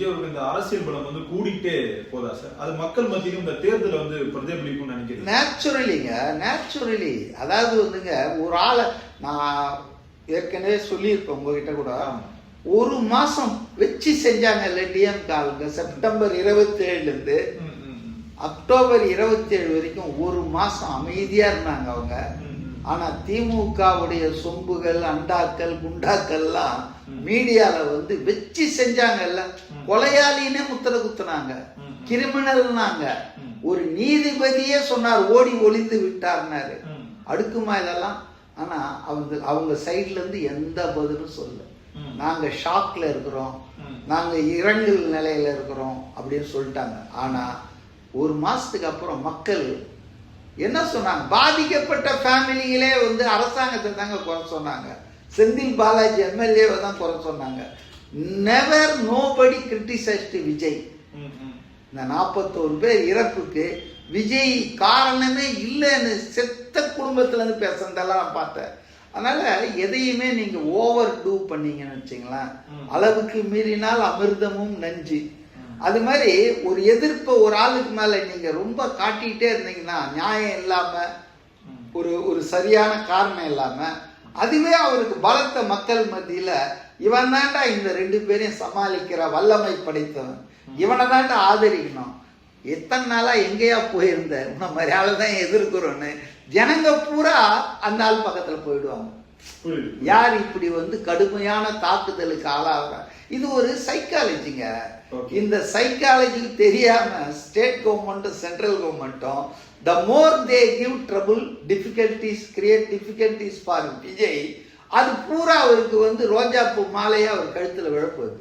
விஜய் அவர்கள் இந்த அரசியல் பலம் வந்து கூடிட்டே போதா சார்? அது மக்கள் மத்தியிலும் இந்த தேர்தல வந்து பிரதிபலிக்கும் நினைக்கிறேன். நேச்சுரலிங்க நேச்சுரலி அதாவது வந்துங்க ஒரு ஆளை நான் ஏற்கனவே சொல்லியிருப்பேன் உங்ககிட்ட கூட. ஒரு மாசம் வச்சு செஞ்சாங்க இல்லை டிஎம்கே ஆளுங்க செப்டம்பர் இருபத்தி ஏழுலேருந்து அக்டோபர் இருபத்தி ஏழு வரைக்கும் ஒரு மாசம் அமைதியா இருந்தாங்க அவங்க. ஆனா திமுகவுடைய சொம்புகள் அண்டாக்கள் குண்டாக்கள்லாம். மீடியால வந்து வச்சு செஞ்சாங்கல்ல. கொலையாளினே முத்திர குத்துனாங்க. கிரிமினல்னாங்க. ஒரு நீதிபதியே சொன்னார் ஓடி ஒளிந்து விட்டார்னாரு அடுக்குமா இதெல்லாம் ஆனா அவங்க அவங்க சைடுல இருந்து எந்த பதிலும் சொல்ல. நாங்க ஷாக்ல இருக்கிறோம் நாங்க இரங்கல் நிலையில இருக்கிறோம் அப்படின்னு சொல்லிட்டாங்க ஆனா ஒரு மாசத்துக்கு அப்புறம் மக்கள் என்ன சொன்னாங்க? பாதிக்கப்பட்ட ஃபேமிலிகளே வந்து அரசாங்கத்தை தாங்க குறை சொன்னாங்க. செந்தில் பாலாஜி எம்எல்ஏவை தான் குறை சொன்னாங்க. Never nobody criticised Vijay. இந்த நாற்பத்தோரு பேர் இறப்புக்கு விஜய் காரணமே இல்லைன்னு செத்த குடும்பத்துல இருந்து பேசுறதெல்லாம் நான் பார்த்தேன். அதனால எதையுமே நீங்க ஓவர் டூ பண்ணீங்கன்னு வச்சுங்களேன். அளவுக்கு மீறினால் அமிர்தமும் நஞ்சு. அது மாதிரி ஒரு எதிர்ப்பை ஒரு ஆளுக்கு மேலே நீங்கள் ரொம்ப காட்டிக்கிட்டே இருந்தீங்கன்னா நியாயம் இல்லாமல் ஒரு ஒரு சரியான காரணம் இல்லாமல் அதுவே அவருக்கு பலத்த மக்கள் மத்தியில் இவன் தாண்டா இந்த ரெண்டு பேரையும் சமாளிக்கிற வல்லமை படைத்தவன். இவனை தாண்டா ஆதரிக்கணும். எத்தனை நாளாக எங்கேயா போயிருந்த? உன்ன மாதிரி தான் எதிர்க்கிறோன்னு. ஜனங்க பூரா அந்த ஆள் பக்கத்தில் போயிடுவாங்க. யார் இப்படி வந்து கடுமையான தாக்குதலுக்கு ஆளாகிறார்? இது ஒரு சைக்காலஜிங்க. இந்த சைக்காலஜி தெரியாம ஸ்டேட் கவர்மெண்ட்டும் சென்ட்ரல் கவர்மெண்ட்டும் the more they give trouble difficulties create difficulties for Vijay அது பூரா அவருக்கு வந்து ரோஜாப்பூ மாலையா அவர் கழுத்துல விழப்போகுது.